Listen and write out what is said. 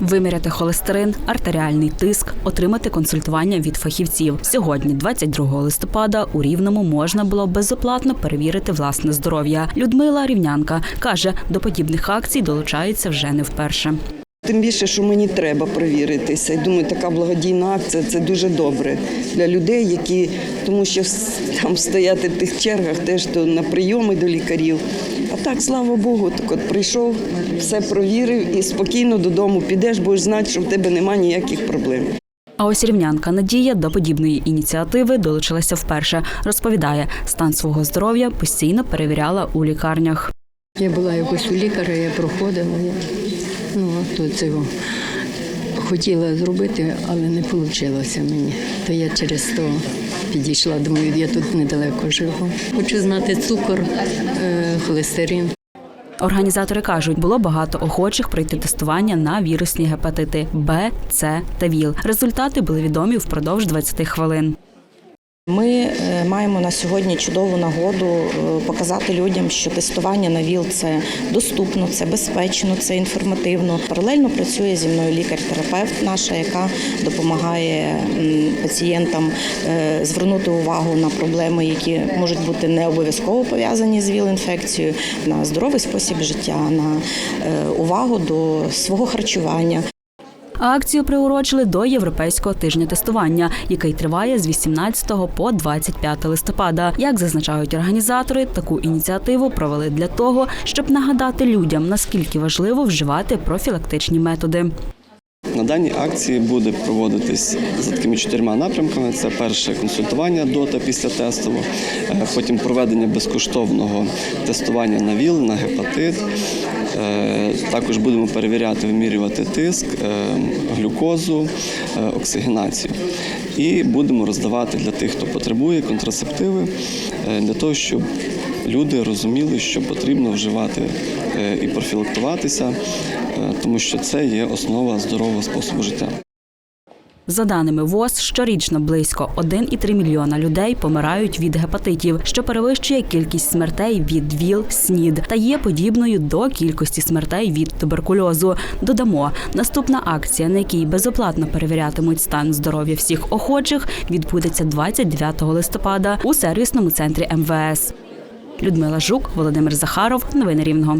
Виміряти холестерин, артеріальний тиск, отримати консультування від фахівців. Сьогодні, 22 листопада, у Рівному можна було безоплатно перевірити власне здоров'я. Людмила Рівнянка каже, до подібних акцій долучається вже не вперше. Тим більше, що мені треба перевіритися. І думаю, така благодійна акція це дуже добре для людей, які тому що там стояти в тих чергах теж то на прийоми до лікарів. А так, слава Богу, так от прийшов, все провірив і спокійно додому підеш, будеш знати, що в тебе немає ніяких проблем. А ось рівнянка Надія до подібної ініціативи долучилася вперше. Розповідає, стан свого здоров'я постійно перевіряла у лікарнях. Я була якось у лікаря, я проходила. Я, ну, то цього хотіла зробити, але не вийшло мені. То я через то підійшла, думаю, я тут недалеко живу. Хочу знати цукор, е, холестерин. Організатори кажуть, було багато охочих пройти тестування на вірусні гепатити Б, С та ВІЛ. Результати були відомі впродовж 20 хвилин. Ми е, маємо на сьогодні чудову нагоду е, показати людям, що тестування на ВІЛ це доступно, це безпечно, це інформативно. Паралельно працює зі мною лікар-терапевт наша, яка допомагає пацієнтам е, звернути увагу на проблеми, які можуть бути не обов'язково пов'язані з ВІЛ-інфекцією, на здоровий спосіб життя, на увагу до свого харчування. Акцію приурочили до європейського тижня тестування, який триває з 18 по 25 листопада. Як зазначають організатори, таку ініціативу провели для того, щоб нагадати людям, наскільки важливо вживати профілактичні методи. На даній акції буде проводитись за такими чотирма напрямками: це перше консультування до та після тестового, е, потім проведення безкоштовного тестування на ВІЛ, на гепатит. Е, Також будемо перевіряти, вимірювати тиск, е, глюкозу, оксигенацію. І будемо роздавати для тих, хто потребує контрацептиви, для того, щоб люди розуміли, що потрібно вживати е, і профілактуватися, е, тому що це є основа здорового способу життя. За даними ВОЗ, щорічно близько 1,3 мільйона людей помирають від гепатитів, що перевищує кількість смертей від ВІЛ, СНІД та є подібною до кількості смертей від туберкульозу. Додамо, наступна акція, на якій безоплатно перевірятимуть стан здоров'я всіх охочих, відбудеться 29 листопада у сервісному центрі МВС. Людмила Жук, Володимир Захаров. Новини Рівного.